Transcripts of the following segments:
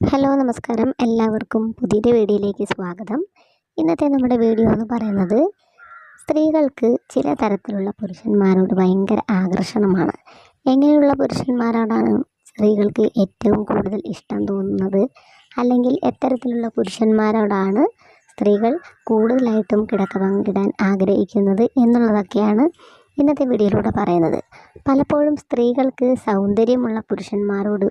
Hello നമസ്കാരം. എല്ലാവർക്കും പുതിയൊരു വീഡിയോയിലേക്ക് സ്വാഗതം. ഇന്നത്തെ നമ്മുടെ വീഡിയോ എന്ന് പറയുന്നത് സ്ത്രീകൾക്ക് ചില തരത്തിലുള്ള പുരുഷന്മാരോട് ഭയങ്കര ആകർഷണമാണ്. എങ്ങനെയുള്ള പുരുഷന്മാരോടാണ് സ്ത്രീകൾക്ക് ഏറ്റവും കൂടുതൽ ഇഷ്ടം തോന്നുന്നത്? അല്ലെങ്കിൽ എത്തരത്തിലുള്ള പുരുഷന്മാരോടാണ് സ്ത്രീകൾ കൂടുതലായിട്ടും കിടക്ക പങ്കിടാൻ ആഗ്രഹിക്കുന്നത് എന്നുള്ളതൊക്കെയാണ് ഇന്നത്തെ വീഡിയോയിലൂടെ പറയുന്നത്. പലപ്പോഴും സ്ത്രീകൾക്ക് സൗന്ദര്യമുള്ള പുരുഷന്മാരോട്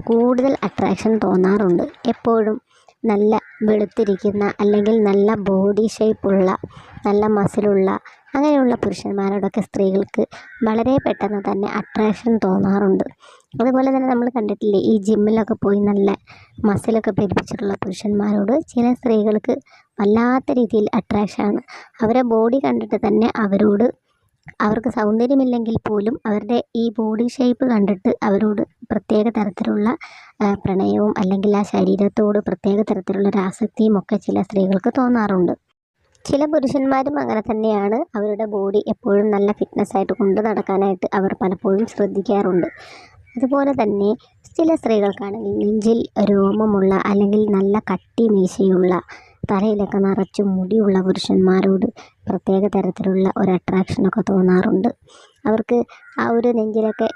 കൂടുതൽ അട്രാക്ഷൻ തോന്നാറുണ്ട്. എപ്പോഴും നല്ല വെളുത്തിരിക്കുന്ന അല്ലെങ്കിൽ നല്ല ബോഡി ഷേപ്പുള്ള നല്ല മസിലുള്ള അങ്ങനെയുള്ള പുരുഷന്മാരോടൊക്കെ സ്ത്രീകൾക്ക് വളരെ പെട്ടെന്ന് തന്നെ അട്രാക്ഷൻ തോന്നാറുണ്ട്. അതുപോലെ തന്നെ നമ്മൾ കണ്ടിട്ടില്ലേ ഈ ജിമ്മിലൊക്കെ പോയി നല്ല മസിലൊക്കെ പെരുപ്പിച്ചിട്ടുള്ള പുരുഷന്മാരോട് ചില സ്ത്രീകൾക്ക് വല്ലാത്ത രീതിയിൽ അട്രാക്ഷനാണ് അവരെ ബോഡി കണ്ടിട്ട് തന്നെ അവരോട് അവർക്ക് സൗന്ദര്യമില്ലെങ്കിൽ പോലും അവരുടെ ഈ ബോഡി ഷേപ്പ് കണ്ടിട്ട് അവരോട് പ്രത്യേക തരത്തിലുള്ള പ്രണയവും അല്ലെങ്കിൽ ആ ശരീരത്തോട് പ്രത്യേക തരത്തിലുള്ള ഒരു ആസക്തിയും ഒക്കെ ചില സ്ത്രീകൾക്ക് തോന്നാറുണ്ട്. ചില പുരുഷന്മാരും അങ്ങനെ തന്നെയാണ്. അവരുടെ ബോഡി എപ്പോഴും നല്ല ഫിറ്റ്നസ് ആയിട്ട് കൊണ്ടു നടക്കാനായിട്ട് അവർ പലപ്പോഴും ശ്രദ്ധിക്കാറുണ്ട്. അതുപോലെ തന്നെ ചില സ്ത്രീകൾക്കാണെങ്കിൽ നെഞ്ചിൽ രോമമുള്ള അല്ലെങ്കിൽ നല്ല കട്ടി മീശയുള്ള തലയിലൊക്കെ നിറച്ച് മുടിയുള്ള പുരുഷന്മാരോട് പ്രത്യേക തരത്തിലുള്ള ഒരു അട്രാക്ഷനൊക്കെ തോന്നാറുണ്ട്. അവർക്ക് ആ ഒരു നെഞ്ചിലൊക്കെ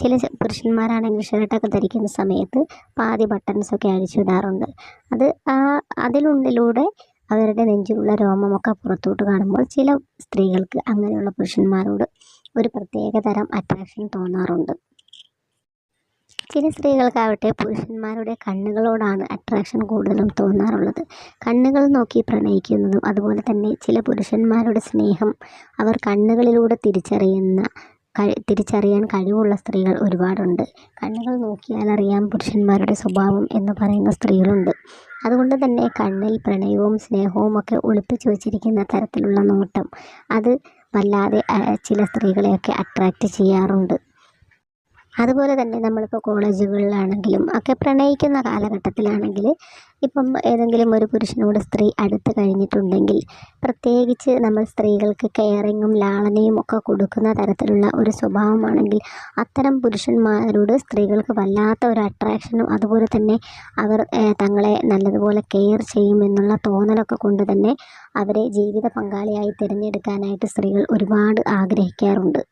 ചില പുരുഷന്മാരാണെങ്കിൽ ഷർട്ടൊക്കെ ധരിക്കുന്ന സമയത്ത് പാതി ബട്ടൺസൊക്കെ അഴിച്ചിടാറുണ്ട്. അത് ആ അതിലുള്ളിലൂടെ അവരുടെ നെഞ്ചിലുള്ള രോമമൊക്കെ പുറത്തോട്ട് കാണുമ്പോൾ ചില സ്ത്രീകൾക്ക് അങ്ങനെയുള്ള പുരുഷന്മാരോട് ഒരു പ്രത്യേക തരം അട്രാക്ഷൻ തോന്നാറുണ്ട്. ചില സ്ത്രീകൾക്കാവട്ടെ പുരുഷന്മാരുടെ കണ്ണുകളോടാണ് അട്രാക്ഷൻ കൂടുതലും തോന്നാറുള്ളത്. കണ്ണുകൾ നോക്കി പ്രണയിക്കുന്നതും അതുപോലെ തന്നെ ചില പുരുഷന്മാരുടെ സ്നേഹം അവർ കണ്ണുകളിലൂടെ തിരിച്ചറിയുന്ന തിരിച്ചറിയാൻ കഴിവുള്ള സ്ത്രീകൾ ഒരുപാടുണ്ട്. കണ്ണുകൾ നോക്കിയാൽ അറിയാം പുരുഷന്മാരുടെ സ്വഭാവം എന്ന് പറയുന്ന സ്ത്രീകളുണ്ട്. അതുകൊണ്ട് തന്നെ കണ്ണിൽ പ്രണയവും സ്നേഹവും ഒക്കെ ഒളിപ്പിച്ചു വച്ചിരിക്കുന്ന തരത്തിലുള്ള നോട്ടം അത് വല്ലാതെ ചില സ്ത്രീകളെയൊക്കെ അട്രാക്റ്റ് ചെയ്യാറുണ്ട്. അതുപോലെ തന്നെ നമ്മളിപ്പോൾ കോളേജുകളിലാണെങ്കിലും ഒക്കെ പ്രണയിക്കുന്ന കാലഘട്ടത്തിലാണെങ്കിൽ ഇപ്പം ഏതെങ്കിലും ഒരു പുരുഷനോട് സ്ത്രീ അടുത്ത് കഴിഞ്ഞിട്ടുണ്ടെങ്കിൽ പ്രത്യേകിച്ച് നമ്മൾ സ്ത്രീകൾക്ക് കെയറിങ്ങും ലാളനയും ഒക്കെ കൊടുക്കുന്ന തരത്തിലുള്ള ഒരു സ്വഭാവമാണെങ്കിൽ അത്തരം പുരുഷന്മാരോട് സ്ത്രീകൾക്ക് വല്ലാത്ത ഒരു അട്രാക്ഷനും അതുപോലെ തന്നെ അവർ തങ്ങളെ നല്ലതുപോലെ കെയർ ചെയ്യുമെന്നുള്ള തോന്നലൊക്കെ കൊണ്ട് തന്നെ അവരെ ജീവിത പങ്കാളിയായി തിരഞ്ഞെടുക്കാനായിട്ട് സ്ത്രീകൾ ഒരുപാട് ആഗ്രഹിക്കാറുണ്ട്.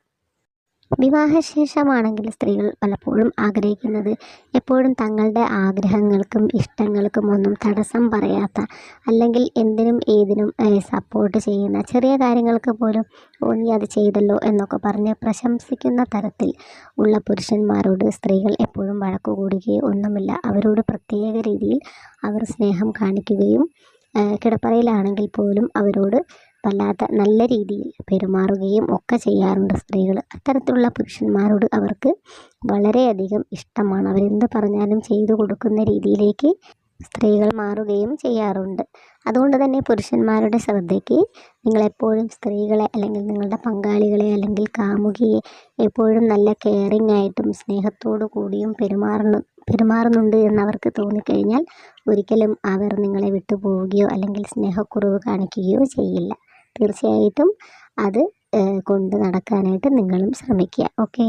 വിവാഹശേഷമാണെങ്കിൽ സ്ത്രീകൾ പലപ്പോഴും ആഗ്രഹിക്കുന്നത് എപ്പോഴും തങ്ങളുടെ ആഗ്രഹങ്ങൾക്കും ഇഷ്ടങ്ങൾക്കും ഒന്നും തടസ്സം പറയാത്ത അല്ലെങ്കിൽ എന്തിനും ഏതിനും സപ്പോർട്ട് ചെയ്യുന്ന ചെറിയ കാര്യങ്ങൾക്ക് പോലും ഓ നീ അത് ചെയ്തല്ലോ എന്നൊക്കെ പറഞ്ഞ് പ്രശംസിക്കുന്ന തരത്തിൽ ഉള്ള പുരുഷന്മാരോട് സ്ത്രീകൾ എപ്പോഴും വഴക്കു കൂടുകയോ ഒന്നുമില്ല. അവരോട് പ്രത്യേക രീതിയിൽ അവർ സ്നേഹം കാണിക്കുകയും കിടപ്പറയിലാണെങ്കിൽ പോലും അവരോട് വല്ലാത്ത നല്ല രീതിയിൽ പെരുമാറുകയും ഒക്കെ ചെയ്യാറുണ്ട് സ്ത്രീകൾ. അത്തരത്തിലുള്ള പുരുഷന്മാരോട് അവർക്ക് വളരെയധികം ഇഷ്ടമാണ്. അവരെന്ത് പറഞ്ഞാലും ചെയ്തു കൊടുക്കുന്ന രീതിയിലേക്ക് സ്ത്രീകൾ മാറുകയും ചെയ്യാറുണ്ട്. അതുകൊണ്ട് തന്നെ പുരുഷന്മാരുടെ ശ്രദ്ധയ്ക്ക് നിങ്ങളെപ്പോഴും സ്ത്രീകളെ അല്ലെങ്കിൽ നിങ്ങളുടെ പങ്കാളികളെ അല്ലെങ്കിൽ കാമുകിയെ എപ്പോഴും നല്ല കെയറിംഗ് ആയിട്ടും സ്നേഹത്തോടു കൂടിയും പെരുമാറുന്നു പെരുമാറുന്നുണ്ട് എന്നവർക്ക് തോന്നിക്കഴിഞ്ഞാൽ ഒരിക്കലും അവർ നിങ്ങളെ വിട്ടുപോവുകയോ അല്ലെങ്കിൽ സ്നേഹക്കുറവ് കാണിക്കുകയോ ചെയ്യില്ല. തീർച്ചയായിട്ടും അത് കൊണ്ട് നടക്കാനായിട്ട് നിങ്ങളും ശ്രമിക്കുക. ഓക്കേ?